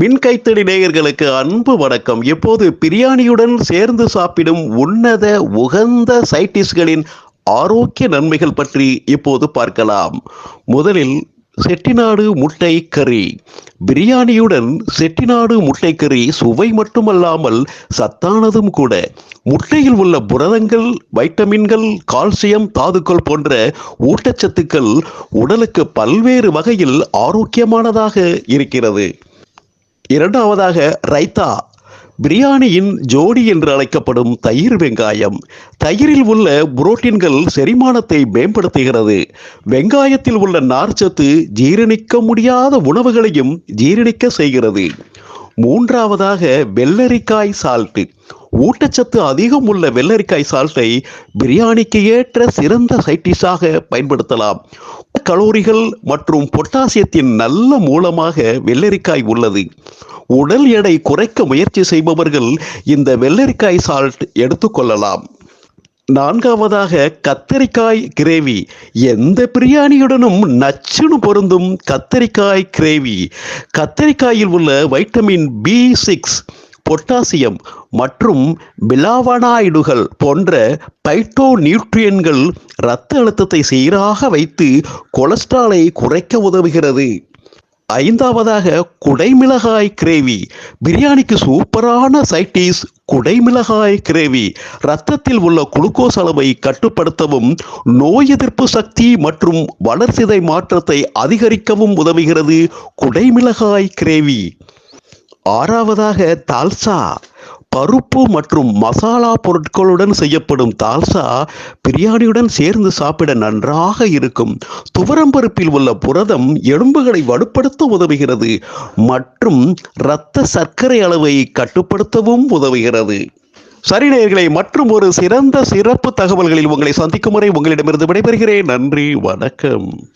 மின்கைத்தடி நேயர்களுக்கு அன்பு வணக்கம். இப்போது பிரியாணியுடன் சேர்ந்து சாப்பிடும் உன்னத உகந்த சைட்டிஸ்களின் ஆரோக்கிய நன்மைகள் பற்றி இப்போது பார்க்கலாம். முதலில் செட்டிநாடு முட்டை கறி. பிரியாணியுடன் செட்டிநாடு முட்டை கறி சுவை மட்டுமல்லாமல் சத்தானதும் கூட. முட்டையில் உள்ள புரதங்கள் வைட்டமின்கள் கால்சியம் தாதுக்கள் போன்ற ஊட்டச்சத்துக்கள் உடலுக்கு பல்வேறு வகையில் ஆரோக்கியமானதாக இருக்கிறது. இரண்டாவதாக ரைத்தா பிரியாணியின் ஜோடி என்று அழைக்கப்படும் தயிர் வெங்காயம். தயிரில் உள்ள புரோட்டீன்கள் செரிமானத்தை மேம்படுத்துகிறது. வெங்காயத்தில் உள்ள நார்ச்சத்து ஜீரணிக்க முடியாத உணவுகளையும் ஜீரணிக்க செய்கிறது. மூன்றாவதாக வெள்ளரிக்காய் சால்ட்டு. ஊட்டச்சத்து அதிகம் உள்ள வெள்ளரிக்காய் சால்ட்டை பிரியாணிக்கு ஏற்ற சிறந்த சைட்டிஸாக பயன்படுத்தலாம். கலோரிகள் மற்றும் பொட்டாசியத்தின் நல்ல மூலமாக வெள்ளரிக்காய் உள்ளது. உடல் எடை குறைக்க முயற்சி செய்பவர்கள் இந்த வெள்ளரிக்காய் சால்ட் எடுத்துக்கொள்ளலாம் நான்காவதாக கத்தரிக்காய் கிரேவி எந்த பிரியாணியுடனும் நச்சுன்னு பொருந்தும் கத்தரிக்காய் கிரேவி கத்தரிக்காயில் உள்ள வைட்டமின் பி சிக்ஸ் பொட்டாசியம் மற்றும் பிலாவனாய்டுகள் போன்ற பைட்டோ நியூட்ரியன்கள் இரத்த அழுத்தத்தை சீராக வைத்து கொலஸ்ட்ராலை குறைக்க உதவுகிறது. ஐந்தாவதாக குடைமிளகாய் கிரேவி. பிரியாணிக்கு சூப்பரான சைட்டிஸ் குடைமிளகாய் கிரேவி. ரத்தத்தில் உள்ள குளுக்கோஸ் அளவை கட்டுப்படுத்தவும் நோய் எதிர்ப்பு சக்தி மற்றும் வளர்சிதை மாற்றத்தை அதிகரிக்கவும் உதவுகிறது குடைமிளகாய் கிரேவி. ஆறாவதாக தால்சா. பருப்பு மற்றும் மசாலா பொருட்களுடன் செய்யப்படும் தால்சா பிரியாணியுடன் சேர்ந்து சாப்பிட நன்றாக இருக்கும். துவரம்பருப்பில் உள்ள புரதம் எலும்புகளை வலுப்படுத்த உதவுகிறது மற்றும் இரத்த சர்க்கரை அளவை கட்டுப்படுத்தவும் உதவுகிறது. சரி நேயர்களே மற்றும் ஒரு சிறந்த சிறப்பு தகவல்களில் உங்களை சந்திக்கும் முறை உங்களிடமிருந்து விடைபெறுகிறேன். நன்றி வணக்கம்.